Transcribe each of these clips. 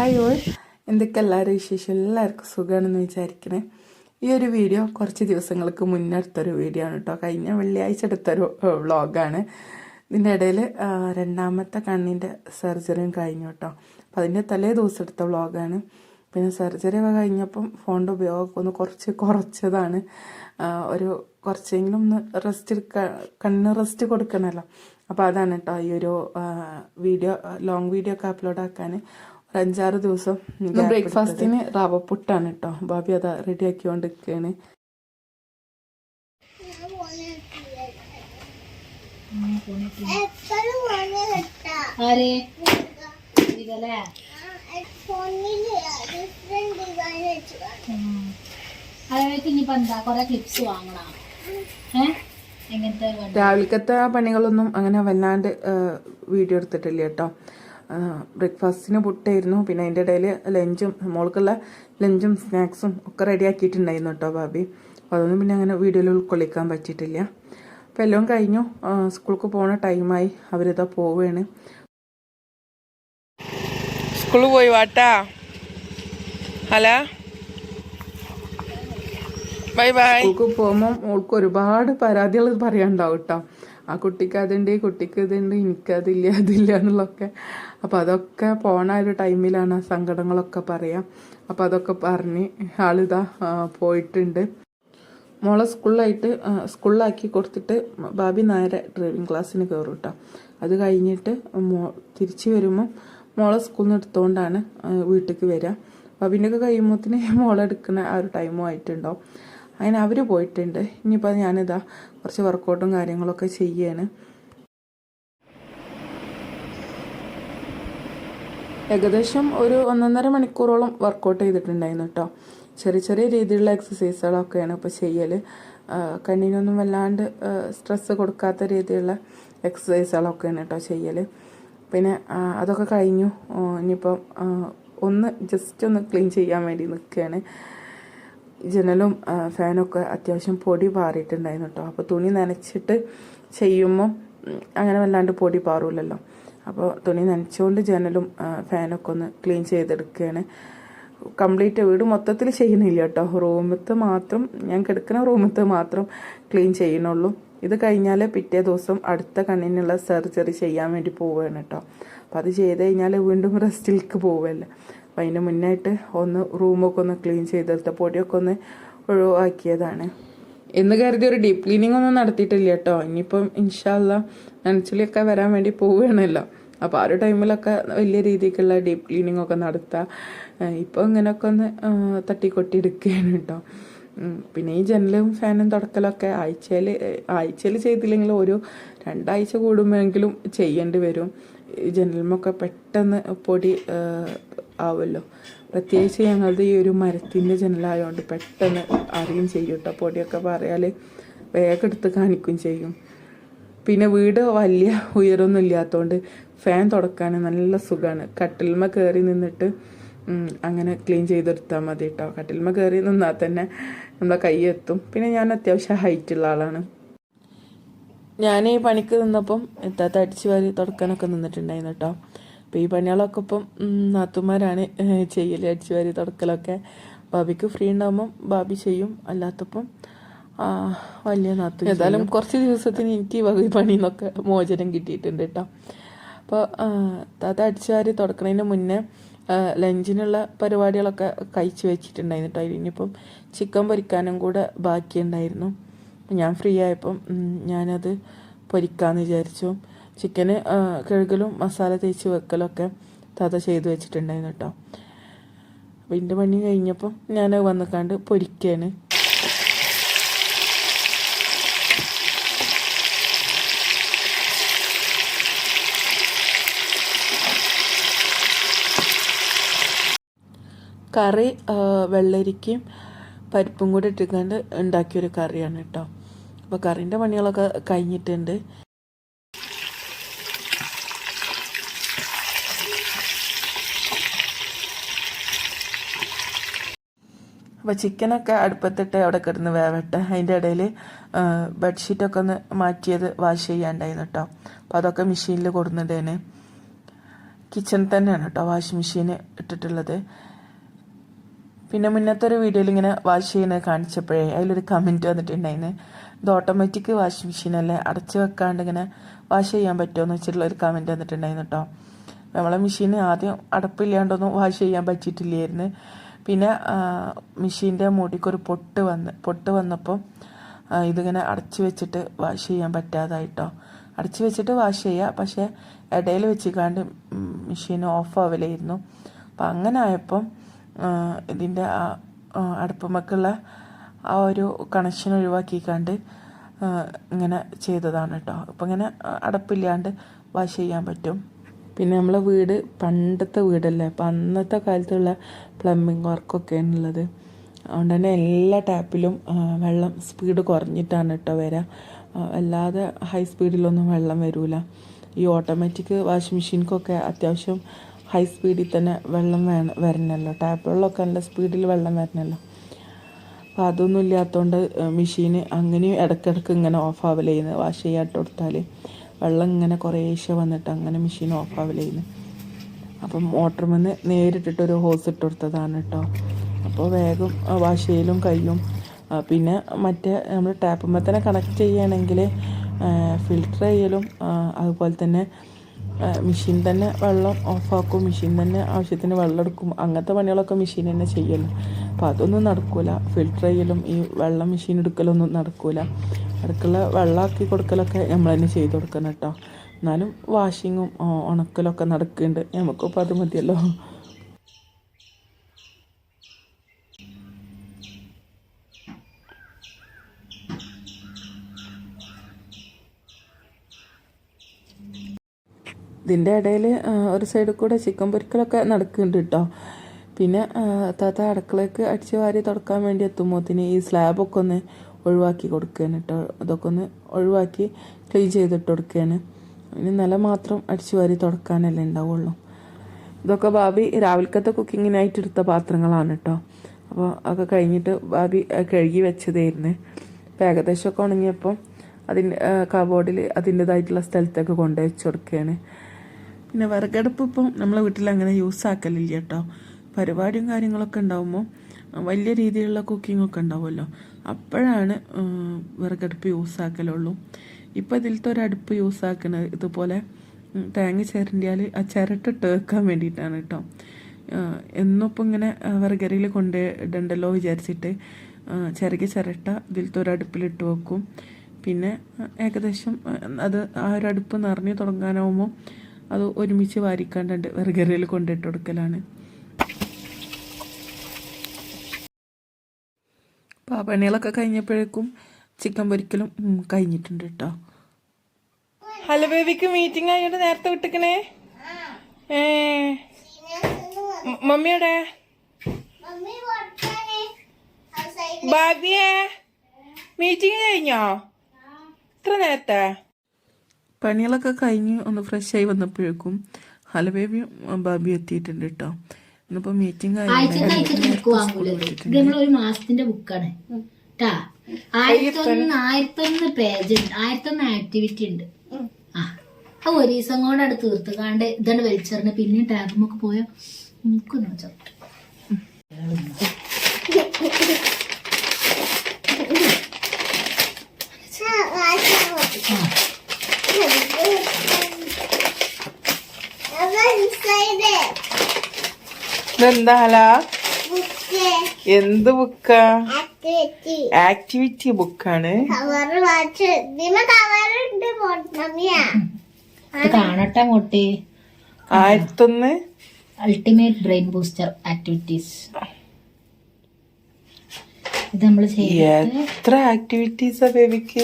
Hi all എന്തൊക്കെ എല്ലാവരും വിശേഷം? എല്ലാവർക്കും സുഖമാണെന്ന് വിചാരിക്കണേ. ഈ ഒരു വീഡിയോ കുറച്ച് ദിവസങ്ങൾക്ക് മുന്നേ എടുത്തൊരു വീഡിയോ ആണ് കേട്ടോ. കഴിഞ്ഞ വെള്ളിയാഴ്ച എടുത്തൊരു വ്ളോഗാണ്. ഇതിന്റെ ഇടയിൽ രണ്ടാമത്തെ കണ്ണിന്റെ സർജറിയും കഴിഞ്ഞു കേട്ടോ. അപ്പം അതിന്റെ തലേ ദിവസം എടുത്ത വ്ളോഗാണ്. പിന്നെ സർജറി ഒക്കെ കഴിഞ്ഞപ്പം ഫോണിന്റെ ഉപയോഗമൊക്കെ ഒന്ന് കുറച്ച് കുറച്ചതാണ്. ഒരു കുറച്ചെങ്കിലും ഒന്ന് റെസ്റ്റ് എടുക്കുക കണ്ണിന് റെസ്റ്റ് കൊടുക്കണമല്ലോ. അപ്പോൾ അതാണ് കേട്ടോ ഈ ഒരു വീഡിയോ ലോങ് വീഡിയോ ഒക്കെ അപ്ലോഡ് ആക്കാൻ. ഒരു അഞ്ചാറ് ദിവസം ബ്രേക്ക്ഫാസ്റ്റിന് റവ പുട്ടാണ് കേട്ടോ ഭാബി അതാ റെഡി ആക്കിക്കൊണ്ടിരിക്കുകയാണ് ഇനിയിപ്പോ എന്താ? കൊറേ ക്ലിപ്സ് വാങ്ങണം? രാവിലത്തെ പണികളൊന്നും അങ്ങനെ വല്ലാണ്ട് വീഡിയോ എടുത്തിട്ടില്ല കേട്ടോ ബ്രേക്ക്ഫാസ്റ്റിന് പുട്ടായിരുന്നു. പിന്നെ അതിന്റെ ഇടയിൽ ലഞ്ചും മോൾക്കുള്ള ലഞ്ചും സ്നാക്സും ഒക്കെ റെഡി ആക്കിയിട്ടുണ്ടായിരുന്നു കേട്ടോ ഭാബി അപ്പോൾ അതൊന്നും പിന്നെ അങ്ങനെ വീഡിയോയിൽ ഉൾക്കൊള്ളിക്കാൻ പറ്റിയിട്ടില്ല. അപ്പോൾ എല്ലാം കഴിഞ്ഞു. സ്കൂൾക്ക് പോകുന്ന ടൈമായി അവരിതാ പോവുകയാണ് സ്കൂളിൽ പോയി വാട്ടാ. ഹലോ? Bye bye. സ്കൂൾക്ക് പോകുമ്പോൾ മോൾക്ക് ഒരുപാട് പരാതികൾ പറയാനുണ്ടാവും കേട്ടോ ആ കുട്ടിക്ക് അതുണ്ട് കുട്ടിക്ക് ഇതുണ്ട് എനിക്കതില്ല അതില്ല എന്നുള്ളതൊക്കെ അപ്പോൾ അതൊക്കെ പോണ ഒരു ടൈമിലാണ് ആ സങ്കടങ്ങളൊക്കെ പറയാം. അപ്പോൾ അതൊക്കെ പറഞ്ഞ് ആളിതാ പോയിട്ടുണ്ട്. മോളെ സ്കൂളിലായിട്ട് സ്കൂളിലാക്കി കൊടുത്തിട്ട് ബാബി നേരെ ഡ്രൈവിംഗ് ക്ലാസ്സിന് കയറും അത് കഴിഞ്ഞിട്ട് മോ തിരിച്ച് വരുമ്പം മോളെ സ്കൂളിൽ നിന്ന് എടുത്തുകൊണ്ടാണ് വീട്ടിലേക്ക് വരിക ബാബിന്റെയൊക്കെ കഴിയുമ്പോത്തിന് മോളെ എടുക്കുന്ന ആ ഒരു ടൈമും ആയിട്ടുണ്ടാവും. അങ്ങനെ അവർ പോയിട്ടുണ്ട്. ഇനിയിപ്പോൾ ഞാനിതാ കുറച്ച് വർക്കൗട്ടും കാര്യങ്ങളൊക്കെ ചെയ്യാണ്. ഏകദേശം ഒരു ഒന്നൊന്നര മണിക്കൂറോളം വർക്കൗട്ട് ചെയ്തിട്ടുണ്ടായിരുന്നു കേട്ടോ ചെറിയ ചെറിയ രീതിയിലുള്ള എക്സസൈസുകളൊക്കെയാണ് ഇപ്പോൾ ചെയ്യൽ കണ്ണിനൊന്നും വല്ലാണ്ട് സ്ട്രെസ് കൊടുക്കാത്ത രീതിയിലുള്ള എക്സസൈസുകളൊക്കെയാണ് കേട്ടോ ചെയ്യൽ പിന്നെ അതൊക്കെ കഴിഞ്ഞു. ഇനിയിപ്പം ഒന്ന് ജസ്റ്റ് ഒന്ന് ക്ലീൻ ചെയ്യാൻ വേണ്ടി നിൽക്കുകയാണ് ജനലും ഫാനൊക്കെ അത്യാവശ്യം പൊടി പാറിയിട്ടുണ്ടായിരുന്നു കേട്ടോ അപ്പോൾ തുണി നനച്ചിട്ട് ചെയ്യുമ്പോൾ അങ്ങനെ വല്ലാണ്ട് പൊടി പാറൂലല്ലോ. അപ്പോൾ തുണി നനച്ചുകൊണ്ട് ജനലും ഫാനൊക്കെ ഒന്ന് ക്ലീൻ ചെയ്തെടുക്കുകയാണ് കംപ്ലീറ്റ് വീട് മൊത്തത്തിൽ ചെയ്യുന്നില്ല കേട്ടോ. റൂമത്ത് മാത്രം ഞാൻ കിടക്കുന്ന റൂമത്ത് മാത്രം ക്ലീൻ ചെയ്യണുള്ളൂ ഇത് കഴിഞ്ഞാൽ പിറ്റേ ദിവസം അടുത്ത കണ്ണിനുള്ള സർജറി ചെയ്യാൻ വേണ്ടി പോവുകയാണ് കേട്ടോ. അപ്പം അത് ചെയ്ത് കഴിഞ്ഞാൽ വീണ്ടും റെസ്റ്റിലേക്ക് പോവുകയല്ല അപ്പം അതിന് മുന്നായിട്ട് ഒന്ന് റൂമൊക്കെ ഒന്ന് ക്ലീൻ ചെയ്തെടുത്ത പൊടിയൊക്കെ ഒന്ന് ഒഴിവാക്കിയതാണ്. എന്ന് കരുതി ഒരു ഡീപ്പ് ക്ലീനിങ് ഒന്നും നടത്തിയിട്ടില്ല കേട്ടോ. ഇനിയിപ്പം ഇൻഷാല്ല നനച്ചിലൊക്കെ വരാൻ വേണ്ടി പോവുകയാണല്ലോ അപ്പോൾ ആ ഒരു ടൈമിലൊക്കെ വലിയ രീതിക്കുള്ള ഡീപ്പ് ക്ലീനിങ് ഒക്കെ നടത്തുക ഇപ്പോൾ ഇങ്ങനെയൊക്കെ ഒന്ന് തട്ടിക്കൊട്ടി എടുക്കുകയാണ് കേട്ടോ പിന്നെ ഈ ജനലും ഫാനും തുടക്കലൊക്കെ ആഴ്ചയിൽ ആഴ്ചയിൽ ചെയ്തില്ലെങ്കിൽ ഒരു രണ്ടാഴ്ച കൂടുമ്പോഴെങ്കിലും ചെയ്യേണ്ടി വരും. ജനലുമൊക്കെ പെട്ടെന്ന് പൊടി ആവുമല്ലോ. പ്രത്യേകിച്ച് ഞങ്ങളുടെ ഈ ഒരു മരത്തിന്റെ ജനലായതുകൊണ്ട് പെട്ടെന്ന് അറിയും ചെയ്യും കേട്ടോ പൊടിയൊക്കെ പറയാൽ വേഗം എടുത്ത് കാണിക്കുകയും ചെയ്യും. പിന്നെ വീട് വലിയ ഉയരമൊന്നും ഇല്ലാത്തതുകൊണ്ട് ഫാൻ തുടക്കാൻ നല്ല സുഖമാണ് കട്ടിൽമ കയറി നിന്നിട്ട് അങ്ങനെ ക്ലീൻ ചെയ്തെടുത്താൽ മതി കേട്ടോ കട്ടിൽമ കയറി നിന്നാൽ തന്നെ നമ്മളെ കൈ എത്തും പിന്നെ ഞാൻ അത്യാവശ്യം ഹൈറ്റ് ഉള്ള ആളാണ്. ഞാൻ ഈ പണിക്ക് നിന്നപ്പം എത്താത്ത അടിച്ചു വാരി തുടക്കാനൊക്കെ നിന്നിട്ടുണ്ടായിരുന്നു കേട്ടോ അപ്പോൾ ഈ പണികളൊക്കെ ഇപ്പം നാത്തുമാരാണ് ചെയ്യൽ അടിച്ചു വാരി തുടക്കലൊക്കെ. ബാബിക്ക് ഫ്രീ ഉണ്ടാകുമ്പം ബാബി ചെയ്യും. അല്ലാത്തപ്പം വലിയ നാത്തു ഏതായാലും കുറച്ച് ദിവസത്തിന് എനിക്ക് ഈ വക പണിന്നൊക്കെ മോചനം കിട്ടിയിട്ടുണ്ട് കേട്ടോ അപ്പോൾ താത്ത അടിച്ചു വാരി തുടക്കണതിന് മുന്നേ ലഞ്ചിനുള്ള പരിപാടികളൊക്കെ കഴിച്ചു വെച്ചിട്ടുണ്ടായിരുന്നു കേട്ടോ ഇനിയിപ്പം ചിക്കൻ പൊരിക്കാനും കൂടെ ബാക്കിയുണ്ടായിരുന്നു. ഞാൻ ഫ്രീ ആയപ്പം ഞാനത് പൊരിക്കാന്ന് വിചാരിച്ചു. ചിക്കന് കഴുകലും മസാല തേച്ച് വെക്കലൊക്കെ താത്ത ചെയ്തു വെച്ചിട്ടുണ്ടായിരുന്നു കേട്ടോ. അപ്പം ഇതിന്റെ പണി കഴിഞ്ഞപ്പം ഞാൻ വന്നിക്കാണ്ട് പൊരിക്കുകയാണ് കറി വെള്ളരിക്കയും പരിപ്പും കൂടി ഇട്ടിക്കാണ്ട് ഉണ്ടാക്കിയൊരു കറിയാണ് കേട്ടോ. അപ്പോൾ കറീന്റെ പണികളൊക്കെ കഴിഞ്ഞിട്ടുണ്ട്. അപ്പോൾ ചിക്കനൊക്കെ അടുപ്പത്തിട്ട് അവിടെ കിടന്ന് വേവട്ടെ. അതിന്റെ ഇടയിൽ ബെഡ്ഷീറ്റൊക്കെ ഒന്ന് മാറ്റിയത് വാഷ് ചെയ്യാണ്ടായിരുന്നു കേട്ടോ. അപ്പോൾ അതൊക്കെ മെഷീനിൽ കൊടുന്നിടേന് കിച്ചൺ തന്നെയാണ് കേട്ടോ വാഷിംഗ് മെഷീൻ ഇട്ടിട്ടുള്ളത്. പിന്നെ മുന്നത്തെ ഒരു വീഡിയോയിൽ ഇങ്ങനെ വാഷ് ചെയ്യുന്നത് കാണിച്ചപ്പോഴേ അതിലൊരു കമന്റ് വന്നിട്ടുണ്ടായിരുന്നു ഇത് ഓട്ടോമാറ്റിക് വാഷിംഗ് മെഷീനല്ലേ അടച്ചു വെക്കാണ്ട് ഇങ്ങനെ വാഷ് ചെയ്യാൻ പറ്റുമോ എന്ന് വെച്ചിട്ടുള്ള ഒരു കമന്റ് വന്നിട്ടുണ്ടായിരുന്നു കേട്ടോ നമ്മളെ മെഷീൻ ആദ്യം അടപ്പില്ലാണ്ടൊന്നും വാഷ് ചെയ്യാൻ പറ്റിയിട്ടില്ലായിരുന്നു. പിന്നെ മെഷീന്റെ മൂടിക്കൊരു പൊട്ട് വന്ന് പൊട്ട് വന്നപ്പോൾ ഇതിങ്ങനെ അടച്ചു വെച്ചിട്ട് വാഷ് ചെയ്യാൻ പറ്റാതായിട്ടോ. അടച്ചു വെച്ചിട്ട് വാഷ് ചെയ്യുക പക്ഷേ ഇടയിൽ വെച്ചിക്കാണ്ട് മെഷീൻ ഓഫ് ആവലായിരുന്നു. അപ്പം അങ്ങനെ ആയപ്പം ഇതിന്റെ അടുപ്പമൊക്കെയുള്ള ആ, ഒരു കണക്ഷൻ ഒഴിവാക്കിക്കാണ്ട് ഇങ്ങനെ ചെയ്തതാണ് കേട്ടോ അപ്പം ഇങ്ങനെ അടപ്പില്ലാണ്ട് വാഷ് ചെയ്യാൻ പറ്റും. പിന്നെ നമ്മളെ വീട് പണ്ടത്തെ വീടല്ലേ? അപ്പം അന്നത്തെ കാലത്തുള്ള പ്ലംബിംഗ് വർക്കൊക്കെയാണ് ഉള്ളത് അതുകൊണ്ട് തന്നെ എല്ലാ ടാപ്പിലും വെള്ളം സ്പീഡ് കുറഞ്ഞിട്ടാണ് കേട്ടോ വരിക അല്ലാതെ ഹൈ സ്പീഡിലൊന്നും വെള്ളം വരില്ല ഈ ഓട്ടോമാറ്റിക് വാഷിംഗ് മെഷീൻക്കൊക്കെ അത്യാവശ്യം ഹൈ സ്പീഡിൽ തന്നെ വെള്ളം വേണം വരണമല്ലോ വെള്ളമൊക്കെ നല്ല സ്പീഡിൽ വെള്ളം വരണല്ലോ. അപ്പോൾ അതൊന്നും ഇല്ലാത്തതുകൊണ്ട് മെഷീന് അങ്ങനെയും ഇടയ്ക്കിടയ്ക്ക് ഇങ്ങനെ ഓഫ് ആവൽ ചെയ്യുന്നത് വാഷ് ചെയ്യാട്ട് കൊടുത്താൽ വെള്ളം ഇങ്ങനെ കുറേശ്ശെ വന്നിട്ട് അങ്ങനെ മെഷീൻ ഓഫ് ആവൽ ചെയ്യുന്നത് അപ്പം മോട്ടറുമെന്ന് നേരിട്ടിട്ടൊരു ഹോസ് ഇട്ട് കൊടുത്തതാണ് കേട്ടോ അപ്പോൾ വേഗം വാഷ് ചെയ്യലും കയ്യും പിന്നെ മറ്റേ നമ്മൾ ടാപ്പുമ്പോൾ തന്നെ കണക്ട് ചെയ്യുകയാണെങ്കിൽ ഫിൽട്ടർ ചെയ്യലും അതുപോലെ തന്നെ മെഷീൻ തന്നെ വെള്ളം ഓഫാക്കും മെഷീൻ തന്നെ ആവശ്യത്തിന് വെള്ളം എടുക്കും. അങ്ങനത്തെ പണികളൊക്കെ മെഷീൻ തന്നെ ചെയ്യുമല്ലോ അപ്പോൾ അതൊന്നും നടക്കില്ല ഫിൽട്ടർ ചെയ്യലും ഈ വെള്ളം മെഷീൻ എടുക്കലൊന്നും നടക്കൂല. അടുക്കള വെള്ളമാക്കി കൊടുക്കലൊക്കെ നമ്മൾ തന്നെ ചെയ്ത് കൊടുക്കണം കേട്ടോ എന്നാലും വാഷിങ്ങും ഉണക്കലൊക്കെ നടക്കുന്നുണ്ട് നമുക്കിപ്പോൾ അത് മതിയല്ലോ. ഇതിന്റെ ഇടയിൽ ഒരു സൈഡിൽ കൂടെ ചിക്കൻ പൊരിക്കലൊക്കെ നടക്കുന്നുണ്ട് കേട്ടോ പിന്നെ താത്ത അടുക്കളയ്ക്ക് അടിച്ച് വാരി തുടക്കാൻ വേണ്ടി എത്തുമ്പോത്തിന് ഈ സ്ലാബൊക്കെ ഒന്ന് ഒഴിവാക്കി കൊടുക്കുകയാണ് കേട്ടോ അതൊക്കെ ഒന്ന് ഒഴിവാക്കി ക്ലീൻ ചെയ്തിട്ട് കൊടുക്കുകയാണ് ഇനി നില മാത്രം അടിച്ചു വാരി തുടക്കാനല്ലേ ഉണ്ടാവുള്ളൂ ഇതൊക്കെ ബാബി രാവിലത്തെ കുക്കിങ്ങിനായിട്ട് എടുത്ത പാത്രങ്ങളാണ് കേട്ടോ അപ്പോൾ അതൊക്കെ കഴിഞ്ഞിട്ട് ബാബി കഴുകി വെച്ചതായിരുന്നു. അപ്പോൾ ഏകദേശമൊക്കെ ഉണങ്ങിയപ്പോൾ അതിന്റെ കബോർഡിൽ അതിന്റെതായിട്ടുള്ള സ്ഥലത്തൊക്കെ കൊണ്ടുവച്ച് കൊടുക്കുകയാണ് പിന്നെ വിറകടുപ്പ് ഇപ്പം നമ്മളെ വീട്ടിൽ അങ്ങനെ യൂസ് ആക്കലില്ല കേട്ടോ പരിപാടിയും കാര്യങ്ങളൊക്കെ ഉണ്ടാകുമ്പോൾ വലിയ രീതിയിലുള്ള കുക്കിംഗ് ഒക്കെ ഉണ്ടാവുമല്ലോ. അപ്പോഴാണ് വിറകടുപ്പ് യൂസ് ആക്കലുള്ളൂ. ഇപ്പം ഇതിലത്തെ ഒരു അടുപ്പ് യൂസ് ആക്കുന്നത് ഇതുപോലെ തേങ്ങ ചിരണ്ടിയാൽ ആ ചിരട്ടിട്ട് വെക്കാൻ വേണ്ടിയിട്ടാണ് കേട്ടോ എന്നും ഇങ്ങനെ വിറകരയിൽ കൊണ്ട് ഇടണ്ടല്ലോ വിചാരിച്ചിട്ട് ചിരകി ചിരട്ട ഇതിലത്തെ ഒരു അടുപ്പിലിട്ട് വെക്കും. പിന്നെ ഏകദേശം അത് ആ ഒരു അടുപ്പ് നിറഞ്ഞു തുടങ്ങാനാവുമ്പോൾ അത് ഒരുമിച്ച് വാരിക്കാണ്ടുണ്ട്. വെറുകറിയിൽ കൊണ്ടിട്ട് കൊടുക്കലാണ്. അപ്പോൾ ആ പണികളൊക്കെ കഴിഞ്ഞപ്പോഴേക്കും ചിക്കൻ പൊരിക്കലും കഴിഞ്ഞിട്ടുണ്ട് കേട്ടോ ഹലോ ബേബിക്ക് മീറ്റിംഗ് ആയിട്ട് നേരത്തെ വിട്ടിക്കണേ? ഏ. മമ്മിയുടെ ഭാഗ്യേ. ബാബിയെ മീറ്റിംഗ് കഴിഞ്ഞോ ഇത്ര നേരത്തെ? പണികളൊക്കെ കഴിഞ്ഞ് ഒന്ന് ഫ്രഷ് ആയി വന്നപ്പോഴേക്കും ഹല ബാബി ബാബിയും എത്തിയിട്ടുണ്ട് കേട്ടോ ഇന്നിപ്പോ മീറ്റിംഗ് ഒരു മാസത്തിന്റെ ബുക്കാണ് ട്ടാ ആയിരത്തൊന്ന് ആയിരത്തൊന്ന് പേജ് ഉണ്ട്. ആയിരത്തൊന്ന് ആക്ടിവിറ്റി ഉണ്ട്. ആ ഒരു ദിവസം കൊണ്ടാണ് തീർത്ത്. കാണ്ട് ഇതാണ് വലിച്ചെറിഞ്ഞ് പിന്നെ ടാബുമൊക്കെ പോയോ നമുക്ക് നോക്കാം ആ, വാശിയാ മതി. അപ്പൊ inside ഇതെന്താ ഹല? എന്ത് ബുക്കാ? ആക്ടിവിറ്റി. ബുക്കാണ്. കാണട്ടെ മോട്ടി. ആയിരത്തൊന്ന്? അൾട്ടിമേറ്റ് ബ്രെയിൻ ബൂസ്റ്റർ ആക്ടിവിറ്റീസ് ഇത് നമ്മൾ എത്ര ആക്ടിവിറ്റീസാ ബേബിക്ക്?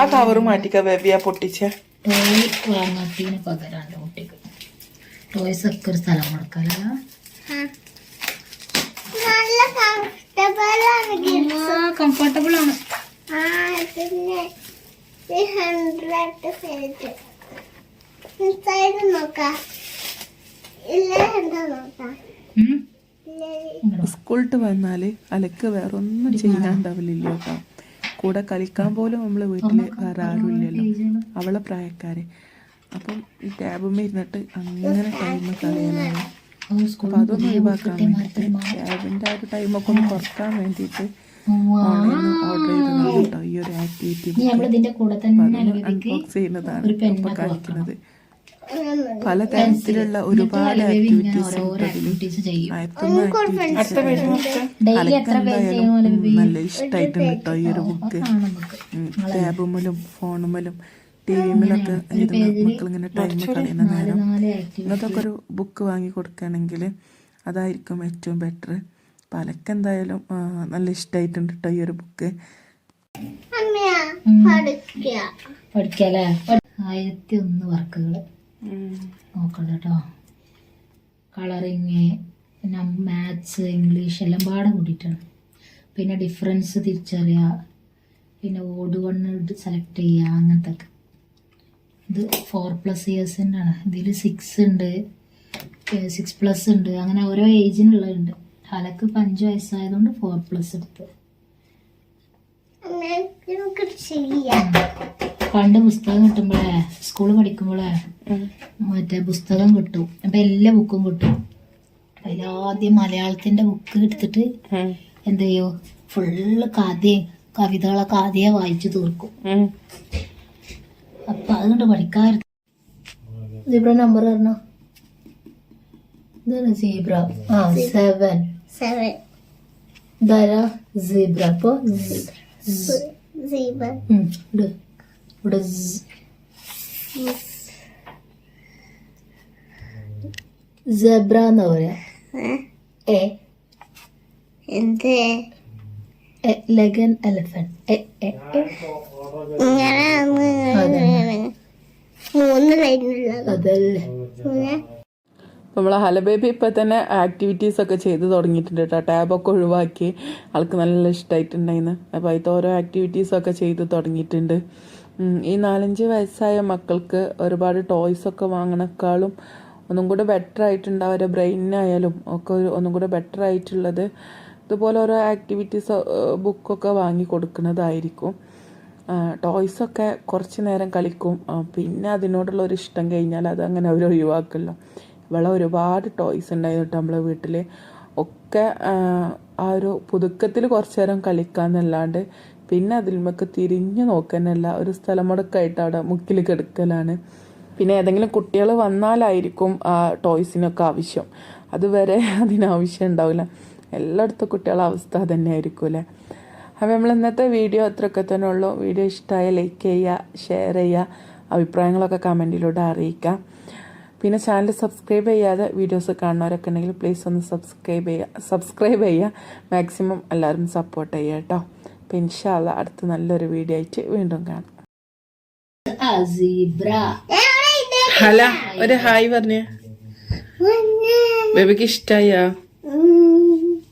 ആ കവർ മാറ്റിക്ക ബേബി ആ പൊട്ടിച്ച. ടോയ് വാങ്ങാത്തതിന് പകരമാണ് കുട്ടിക്ക്. ടോയ്സ് ഒക്കെ ഒരു സ്ഥലം കൊടുക്കല. കംഫർട്ടബിൾ ആണ് സ്കൂളിട്ട് വന്നാൽ അലക്ക് വേറെ ഒന്നും ചെയ്യാണ്ടാവില്ല കേട്ടോ. കൂടെ കളിക്കാൻ പോലും നമ്മളെ വീട്ടിൽ വേറെ ആരും ഇല്ലല്ലോ അവളെ പ്രായക്കാര്. അപ്പം ഈ ടാബുമ്മ ഇരുന്നിട്ട് അങ്ങനെ ടൈം സ്കൂൾ അപ്പം അതൊന്നും ഒഴിവാക്കാൻ വേണ്ടിയിട്ട് ടാബിന്റെ ആ ഒരു ടൈമൊക്കെ ഒന്ന് കുറയ്ക്കാൻ വേണ്ടിയിട്ട് ഓൺലൈനിൽ ഓർഡർ ചെയ്തതാണ് കേട്ടോ ഈ ഒരു ആക്ടിവിറ്റി ഇനി നമ്മൾ ഇതിന്റെ കൂടെ തന്നെ അനുഭവിക്ക് അൺബോക്സ് ചെയ്യുന്നതാണ് ഇപ്പൊ കാണിക്കുന്നത്. പല തരത്തിലുള്ള ഒരുപാട് ആക്ടിവിറ്റീസ് നല്ല ഇഷ്ടമായിട്ടുണ്ട് കേട്ടോ ഈ ഒരു ബുക്ക് ടാബുമലും ടാബുമ്മലും ഫോണുമ്മലും ടി ഇരുന്ന് മക്കളിങ്ങനെ ടൈം കളയുന്ന നേരം നാല് ഒരു ബുക്ക് വാങ്ങി കൊടുക്കുകയാണെങ്കിൽ അതായിരിക്കും ഏറ്റവും ബെറ്റർ പലക്ക് എന്തായാലും നല്ല ഇഷ്ടമായിട്ടുണ്ട് കേട്ടോ ഈ ഒരു ബുക്ക് പഠിക്കല്ലേ? ആയിരത്തി ഒന്ന് വർക്കുകൾ നോക്കണം കേട്ടോ കളറിങ് പിന്നെ മാത്സ് ഇംഗ്ലീഷ് എല്ലാം പാടെ കൂടിയിട്ടാണ്. പിന്നെ ഡിഫറൻസ് തിരിച്ചറിയുക. പിന്നെ ഓട് വണ്ണ് സെലക്ട് ചെയ്യുക അങ്ങനത്തെ ഒക്കെ ഇത് ഫോർ പ്ലസ് ഇയേഴ്സിന്റെ ആണ് ഇതിൽ സിക്സ് ഉണ്ട്. സിക്സ് പ്ലസ് ഉണ്ട്. അങ്ങനെ ഓരോ ഏജിനുള്ളതുണ്ട് ഹലക്ക് ഇപ്പം അഞ്ച് വയസ്സായതുകൊണ്ട് ഫോർ പ്ലസ് എടുത്ത്. പണ്ട് പുസ്തകം കിട്ടുമ്പോഴേ സ്കൂളിൽ പഠിക്കുമ്പോഴേ മറ്റേ പുസ്തകം കിട്ടും. അപ്പൊ എല്ലാ ബുക്കും കിട്ടും. അതിലാദ്യം മലയാളത്തിന്റെ ബുക്ക് എടുത്തിട്ട് എന്ത് ചെയ്യോ? ഫുള്ള് കഥയും കവിതകളൊക്കെ ആദ്യമേ വായിച്ചു തീർക്കും. അപ്പൊ അതുകൊണ്ട് പഠിക്കാറ് സീബ്ര നമ്പർ പറഞ്ഞോ? ഇതാണ് സീബ്ര. ആ സെവൻ സെവൻ ഇതാരാ? സീബ്ര. അപ്പൊ സീബ ഇവിടെ. സെബ്ര എന്നാ പറയാ. എന്ത്? ലെഗൻ എലഫന്റ് അതല്ലേ. നമ്മളെ ഹലബേബി ഇപ്പം തന്നെ ആക്ടിവിറ്റീസ് ഒക്കെ ചെയ്ത് തുടങ്ങിയിട്ടുണ്ട് കേട്ടോ. ടാബൊക്കെ ഒഴിവാക്കി. ആൾക്ക് നല്ല ഇഷ്ടമായിട്ടുണ്ടായിന്ന് അപ്പോൾ അതിൽ ഓരോ ആക്ടിവിറ്റീസൊക്കെ ചെയ്ത് തുടങ്ങിയിട്ടുണ്ട്. ഈ നാലഞ്ച് വയസ്സായ മക്കൾക്ക് ഒരുപാട് ടോയ്സ് ഒക്കെ വാങ്ങണേക്കാളും ഒന്നും കൂടെ ബെറ്റർ ആയിട്ടുണ്ട് അവരുടെ ബ്രെയിനായാലും ഒക്കെ ഒരു ഒന്നും കൂടെ ബെറ്റർ ആയിട്ടുള്ളത് ഇതുപോലെ ഓരോ ആക്ടിവിറ്റീസ് ബുക്കൊക്കെ വാങ്ങി കൊടുക്കുന്നതായിരിക്കും. ടോയ്സൊക്കെ കുറച്ച് നേരം കളിക്കും. പിന്നെ അതിനോടുള്ള ഒരു ഇഷ്ടം കഴിഞ്ഞാൽ അത് അങ്ങനെ അവർ ഒഴിവാക്കില്ല. ഇവളെ ഒരുപാട് ടോയ്സ് ഉണ്ടായിരുന്നു നമ്മളെ വീട്ടിൽ ഒക്കെ ആ, ഒരു പുതുക്കത്തിൽ കുറച്ച് നേരം കളിക്കാന്നല്ലാണ്ട് പിന്നെ അതിൽ അതിൽമൊക്കെ തിരിഞ്ഞു നോക്കാനല്ല ഒരു സ്ഥലം മുടക്കായിട്ട് അവിടെ മുക്കിൽ കിടക്കലാണ്. പിന്നെ ഏതെങ്കിലും കുട്ടികൾ വന്നാലായിരിക്കും ആ ടോയ്സിനൊക്കെ ആവശ്യം. അതുവരെ അതിനാവശ്യം ഉണ്ടാവില്ല. എല്ലായിടത്തും കുട്ടികളുടെ അവസ്ഥ തന്നെ ആയിരിക്കും അല്ലേ? അപ്പോൾ നമ്മൾ ഇന്നത്തെ വീഡിയോ അത്രയൊക്കെ തന്നെ ഉള്ളൂ. വീഡിയോ ഇഷ്ടമായ ലൈക്ക് ചെയ്യുക ഷെയർ ചെയ്യുക അഭിപ്രായങ്ങളൊക്കെ കമന്റിലൂടെ അറിയിക്കുക. പിന്നെ ചാനൽ സബ്സ്ക്രൈബ് ചെയ്യാതെ വീഡിയോസ് കാണുന്നവരൊക്കെ ഉണ്ടെങ്കിൽ പ്ലീസ് ഒന്ന് സബ്സ്ക്രൈബ് ചെയ്യുക. സബ്സ്ക്രൈബ് ചെയ്യുക. മാക്സിമം എല്ലാവരും സപ്പോർട്ട് ചെയ്യുക കേട്ടോ. അപ്പോൾ ഇൻഷാല്ല അടുത്ത നല്ലൊരു വീഡിയോ ആയിട്ട് വീണ്ടും കാണാം. ഹല ഒരു ഹായ് പറഞ്ഞേ. ബേബിക്ക് ഇഷ്ടായ?